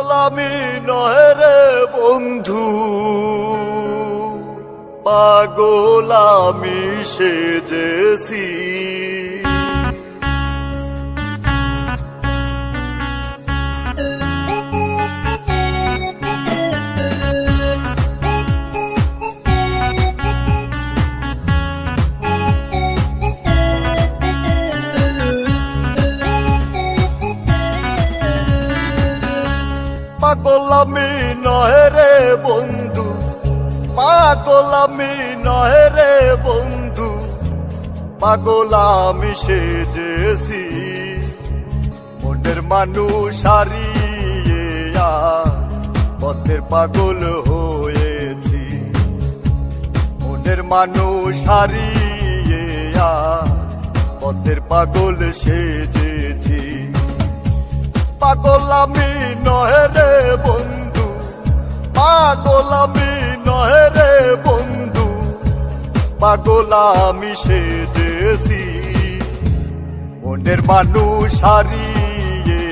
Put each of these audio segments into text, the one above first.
পাগলামি নয় রে বন্ধু। পাগলামি সেজেছি। পাগলামি নহে রে বন্ধু, পাগলামি নহে রে বন্ধু, পাগলামি সেজেছি। মনের মানুষ হারিয়ে পথের পাগল হয়েছি। মনের মানুষ হারিয়ে পথের পাগল সেজেছি। পাগলামি নহে রে বন্ধু, পাগলামি নহে রে বন্ধু, পাগলামি সেজেছি। মনের মানুষ হারিয়ে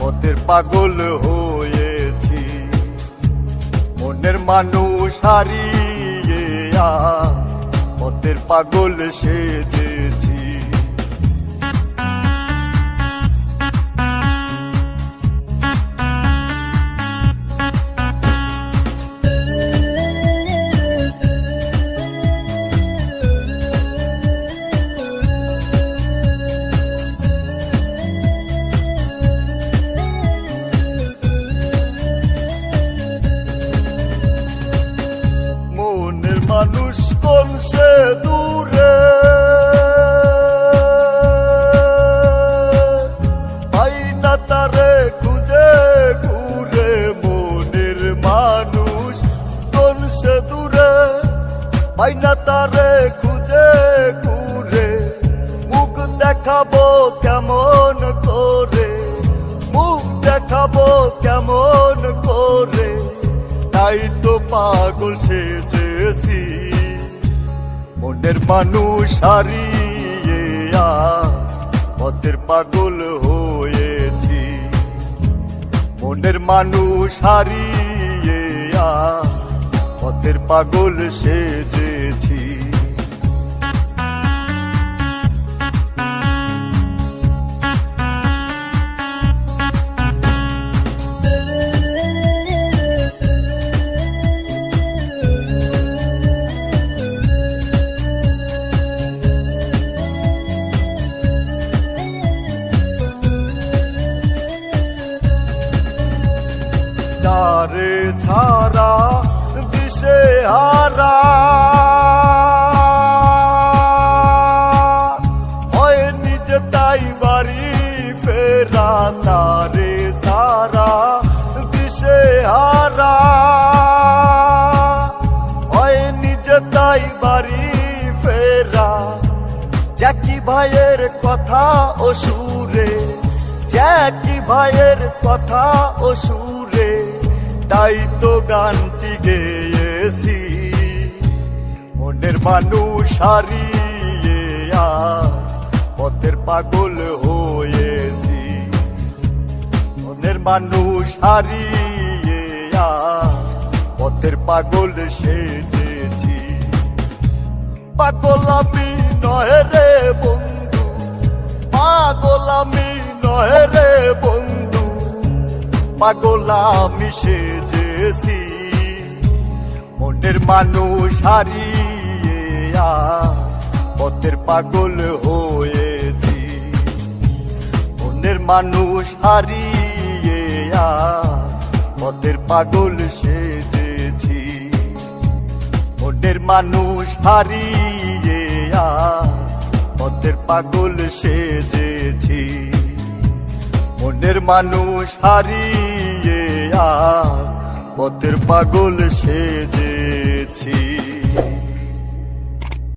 পথের পাগল হয়েছি। মনের মানুষ হারিয়ে পথের পাগল সেজেছি। পাই তারে খুঁজে ঘুরে, মুখ দেখাবো কেমন করে, মুখ দেখাবো কেমন করে। তাই তো পাগল সেজেছি, মনের মানুষ হারিয়ে পথের পাগল হয়েছি। মনের মানুষ হারিয়ে পথের পাগল সেজেছি তারে ছাড়া দিশে হারা। হয় নিজে তাই বাড়ি ফেরা তারে ছাড়া দিশে হারা। হয় নিজে তাই বাড়ি ফেরা। জ্যাকি ভাইয়ের কথা ও সুরে, জ্যাকি ভাইয়ের কথা ও সুরে, তাই তো গানটি গেয়েছি মনের মানুষ হারিয়ে পথের পাগল হয়েছি। মনের মানুষ হারিয়ে পথের পাগল সেজেছি। পাগলামি নয় রে বন্ধু পাগলামি নয় রে বন্ধু পাগলামি সেজেছি। মনের মানুষ হারিয়ে পথের পাগল হয়েছি। অন্যের মানুষ হারিয়ে পথের পাগল সেজেছি। অন্যের মানুষ হারিয়ে পথের পাগল সেজেছি। মনের মানুষ হারিয়ে পথের পাগল সেজেছি।